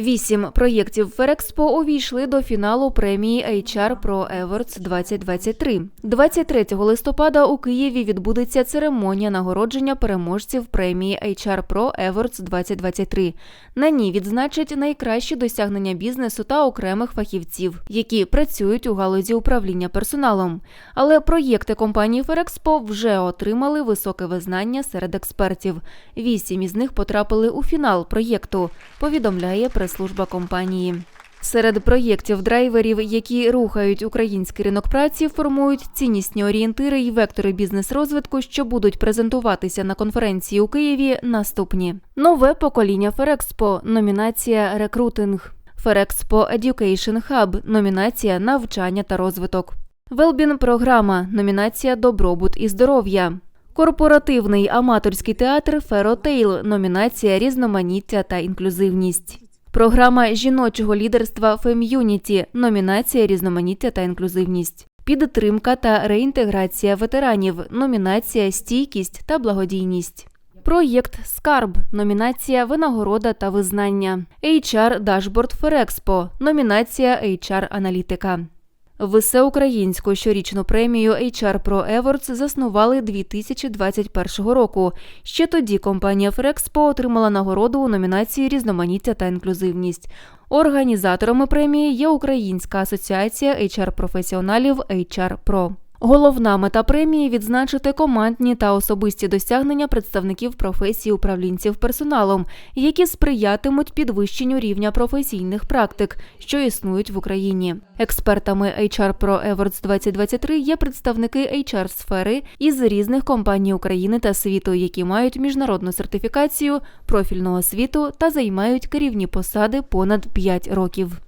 Вісім проєктів Ферекспо увійшли до фіналу премії HR Pro Awards 2023. 23 листопада у Києві відбудеться церемонія нагородження переможців премії HR Pro Awards 2023. На ній відзначать найкращі досягнення бізнесу та окремих фахівців, які працюють у галузі управління персоналом. Але проєкти компанії Ферекспо вже отримали високе визнання серед експертів. Вісім із них потрапили у фінал проєкту, повідомляє прес-служба компанії. Серед проєктів драйверів, які рухають український ринок праці, формують ціннісні орієнтири і вектори бізнес-розвитку, що будуть презентуватися на конференції у Києві. Наступні нове покоління Ферекспо, номінація Рекрутинг. Ферекспо Education Hub – номінація Навчання та розвиток. Велбін програма номінація Добробут і здоров'я. Корпоративний аматорський театр Феротейл номінація Різноманіття та інклюзивність. Програма жіночого лідерства Фем'юніті номінація Різноманіття та інклюзивність. Підтримка та реінтеграція ветеранів номінація Стійкість та благодійність. Проєкт Скарб номінація Винагорода та визнання. HR Дашборд Ферекспо номінація HR Аналітика. Всеукраїнську щорічну премію HR Pro Awards заснували 2021 року. Ще тоді компанія Фрекспо отримала нагороду у номінації Різноманіття та інклюзивність. Організаторами премії є Українська асоціація HR-професіоналів HR Pro. Головна мета премії відзначити командні та особисті досягнення представників професії управлінців персоналом, які сприятимуть підвищенню рівня професійних практик, що існують в Україні. Експертами HR Pro Awards 2023 є представники HR сфери із різних компаній України та світу, які мають міжнародну сертифікацію профільного світу та займають керівні посади понад 5 років.